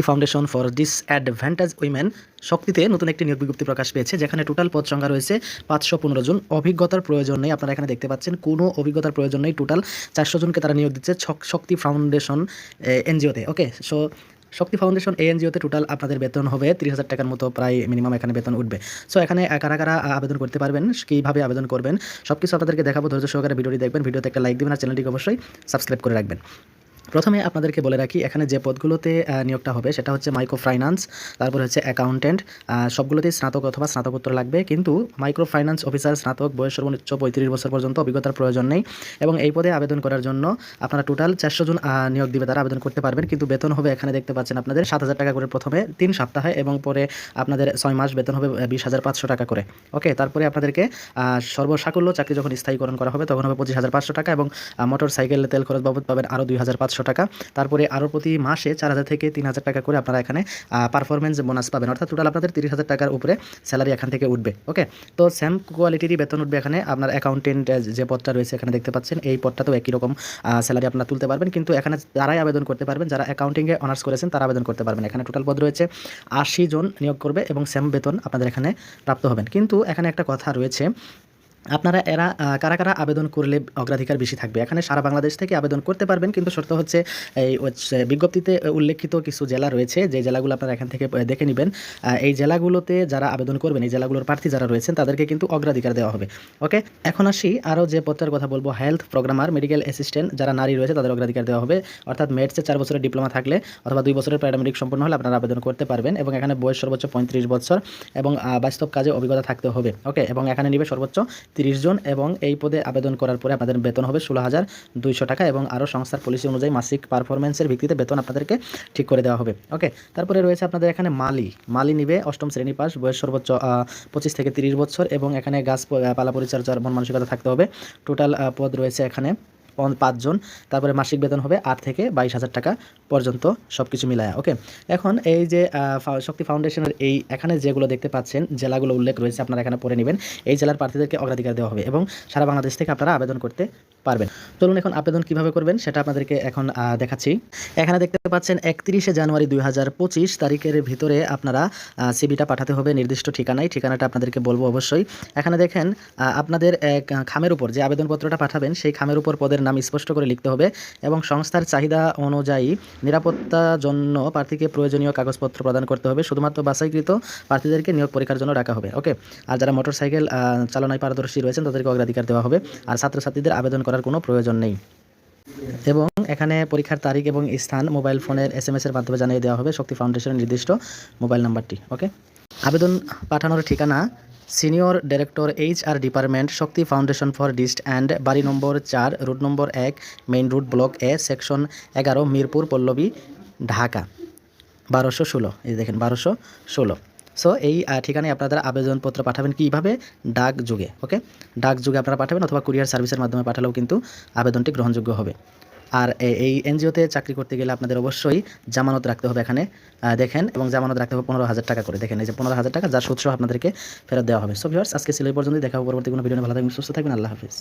Shakti foundation for disadvantage women শক্তিতে নতুন একটি নিয়োগ বিজ্ঞপ্তি প্রকাশ পেয়েছে, যেখানে টোটাল পদ সংখ্যা রয়েছে পাঁচশো পনেরো জন। অভিজ্ঞতার প্রয়োজন নেই, আপনারা এখানে দেখতে পাচ্ছেন, কোনো অভিজ্ঞতার প্রয়োজন নেই। টোটাল চারশো জনকে তারা নিয়োগ দিচ্ছে শক্তি ফাউন্ডেশন এনজিওতে, ওকে? সো, শক্তি ফাউন্ডেশন এএনজিওতে টোটাল আপনাদের বেতন হবে তিরিশ হাজার টাকার মতো, প্রায় মিনিমাম এখানে বেতন উঠবে। সো, এখানে কারা কারা আবেদন করতে পারবেন, কীভাবে আবেদন করবেন সব কিছু আপনাদেরকে দেখাবো, ধৈর্য সহকারে ভিডিওটি দেখবেন, ভিডিওতে একটা লাইক দিবেন, আর চ্যানেলটিকে অবশ্যই সাবস্ক্রাইব করে রাখবেন। প্রথমে আপনাদেরকে বলে রাখি, এখানে যে পদগুলোতে নিয়োগটা হবে সেটা হচ্ছে মাইক্রো ফাইন্যান্স তারপর হচ্ছে অ্যাকাউন্টেন্ট সবগুলোতেই স্নাতক অথবা স্নাতকোত্তর লাগবে, কিন্তু মাইক্রো ফাইন্যান্স অফিসার, স্নাতক, বয়স সর্বোচ্চ পঁয়ত্রিশ বছর পর্যন্ত অভিজ্ঞতার প্রয়োজন নেই এবং এই পদে আবেদন করার জন্য আপনারা টোটাল চারশো জন নিয়োগ দিবে, তারা আবেদন করতে পারবেন, কিন্তু বেতন হবে এখানে দেখতে পাচ্ছেন আপনাদের সাত হাজার টাকা করে প্রথমে, তিন সপ্তাহে এবং পরে আপনাদের ছয় মাস বেতন হবে বিশ হাজার পাঁচশো টাকা করে। ওকে, তারপরে আপনাদেরকে সর্বসাকুল্য চাকরি যখন স্থায়ীকরণ করা হবে, তখন হবে পঁচিশ হাজার পাঁচশো টাকা এবং মোটর সাইকেল তেল খরচ বাবদ পাবেন আরও দুই হাজার পাঁচশো টাকা। তারপরে আরও প্রতি মাসে চার হাজার থেকে তিন হাজার টাকা করে আপনারা এখানে পারফরমেন্স বোনাস পাবেন। অর্থাৎ টোটাল আপনাদের তিরিশ হাজার টাকার উপরে স্যালারি এখান থেকে উঠবে। ওকে তো সেম কোয়ালিটিরই বেতন উঠবে এখানে। আপনার অ্যাকাউন্টেন্ট যে পদটা রয়েছে এখানে দেখতে পাচ্ছেন, এই পদটাতেও একই রকম স্যালারি আপনারা তুলতে পারবেন। কিন্তু এখানে তারাই আবেদন করতে পারবেন, যারা অ্যাকাউন্টিংয়ে অনার্স করেছেন, তারা আবেদন করতে পারবেন। এখানে টোটাল পদ রয়েছে আশি জন নিয়োগ করবে এবং সেম বেতন আপনাদের এখানে প্রাপ্ত হবেন। কিন্তু এখানে একটা কথা রয়েছে আপনারা এরা কারা কারা আবেদন করলে অগ্রাধিকার বেশি থাকবে? এখানে সারা বাংলাদেশ থেকে আবেদন করতে পারবেন, কিন্তু শর্ত হচ্ছে, এই বিজ্ঞপ্তিতে উল্লেখিত কিছু জেলা রয়েছে, যে জেলাগুলো আপনারা এখান থেকে দেখে নেবেন। এই জেলাগুলোতে যারা আবেদন করবেন, এই জেলাগুলোর প্রার্থী যারা রয়েছেন, তাদেরকে কিন্তু অগ্রাধিকার দেওয়া হবে। ওকে? এখন আসি আরও যে পত্রের কথা বলব, হেলথ প্রোগ্রামার, মেডিকেল অ্যাসিস্ট্যান্ট, যারা নারী রয়েছে, তাদের অগ্রাধিকার দেওয়া হবে। অর্থাৎ মেডসে চার বছরের ডিপ্লোমা থাকলে, অথবা দুই বছরের প্যারামেডিক সম্পন্ন হলে আপনারা আবেদন করতে পারবেন, এবং এখানে বয়স সর্বোচ্চ পঁয়ত্রিশ বছর, এবং বাস্তব কাজে অভিজ্ঞতা থাকতে হবে। ওকে? এবং এখানে নিবে সর্বোচ্চ তিরিশ জন এবং এই পদে আবেদন করার পরে আপনাদের বেতন হবে ষোলো হাজার দুইশো টাকা এবং আরও সংস্থার পলিসি অনুযায়ী মাসিক পারফরমেন্সের ভিত্তিতে বেতন আপনাদেরকে ঠিক করে দেওয়া হবে। ওকে তারপরে রয়েছে আপনাদের এখানে মালি। মালি নিবে অষ্টম শ্রেণি পাস, বয়স সর্বোচ্চ পঁচিশ থেকে তিরিশ বছর এবং এখানে গাছ পালা পরিচর্যার মন মানসিকতা থাকতে হবে। টোটাল পদ রয়েছে এখানে। পাঁচজন, তারপরে মাসিক বেতন হবে আট থেকে বাইশ হাজার টাকা পর্যন্ত সব কিছু মিলায়া, ওকে? এখন এই যে শক্তি ফাউন্ডেশনের এই, এখানে যেগুলো দেখতে পাচ্ছেন, জেলাগুলো উল্লেখ রয়েছে, আপনারা এখানে পড়ে নেবেন। এই জেলার প্রার্থীদেরকে অগ্রাধিকার দেওয়া হবে এবং সারা বাংলাদেশ থেকে আপনারা আবেদন করতে পারবেন। চলুন এখন আবেদন কীভাবে করবেন সেটা আপনাদেরকে এখন দেখাচ্ছি। এখানে দেখতে পাচ্ছেন একত্রিশে জানুয়ারি দুই হাজার পঁচিশ তারিখের ভিতরে আপনারা সিবিটা পাঠাতে হবে নির্দিষ্ট ঠিকানায়। ঠিকানাটা আপনাদেরকে বলব অবশ্যই। এখানে দেখেন আপনাদের এক খামের উপর যে আবেদনপত্রটা পাঠাবেন সেই খামের উপর পদের নাম স্পষ্ট করে লিখতে হবে এবং সংস্থার চাহিদা অনুযায়ী নিরাপত্তার জন্য প্রার্থীকে প্রয়োজনীয় কাগজপত্র প্রদান করতে হবে। শুধুমাত্র বাছাইকৃত প্রার্থীদেরকে নিয়োগ পরীক্ষার জন্য রাখা হবে। ওকে? আর যারা মোটরসাইকেল চালনায় পারদর্শী রয়েছেন তাদেরকে অগ্রাধিকার দেওয়া হবে। আর ছাত্রছাত্রীদের আবেদন করার কোনো প্রয়োজন নেই। এবং এখানে পরীক্ষার তারিখ এবং স্থান, মোবাইল ফোনের এস এম এর মাধ্যমে জানিয়ে দেওয়া হবে শক্তি ফাউন্ডেশনের নির্দিষ্ট মোবাইল নাম্বারটি, ওকে? আবেদন পাঠানোর ঠিকানা, senior director H R department Shakti foundation for dist and বাড়ি নম্বর চার, রুট নম্বর এক, main route block A, section এগারো, মিরপুর, পল্লবী, ঢাকা। বারোশো ষোলো, এই দেখেন, বারোশো ষোলো। সো এই ঠিকানায় আপনারা আবেদনপত্র পাঠাবেন কীভাবে? ডাক যুগে ওকে ডাক যুগে আপনারা পাঠাবেন অথবা কুরিয়ার সার্ভিসের মাধ্যমে পাঠালেও কিন্তু আবেদনটি গ্রহণযোগ্য হবে। আর এই এনজিওতে চাকরি করতে গেলে আপনাদের অবশ্যই জামানত রাখতে হবে এখানে দেখেন, এবং জামানত রাখতে হবে পনেরো হাজার টাকা করে। দেখেন, এই যে পনেরো হাজার টাকা, যার সুৎসহ আপনাদেরকে ফেরত দেওয়া হবে। সো ভিউয়ার্স আজকে ছিল এই পর্যন্তই। দেখা পরবর্তী কোনো ভিডিও ভালো থাকবেন, সুস্থ থাকবেন। আল্লাহ হাফিজ।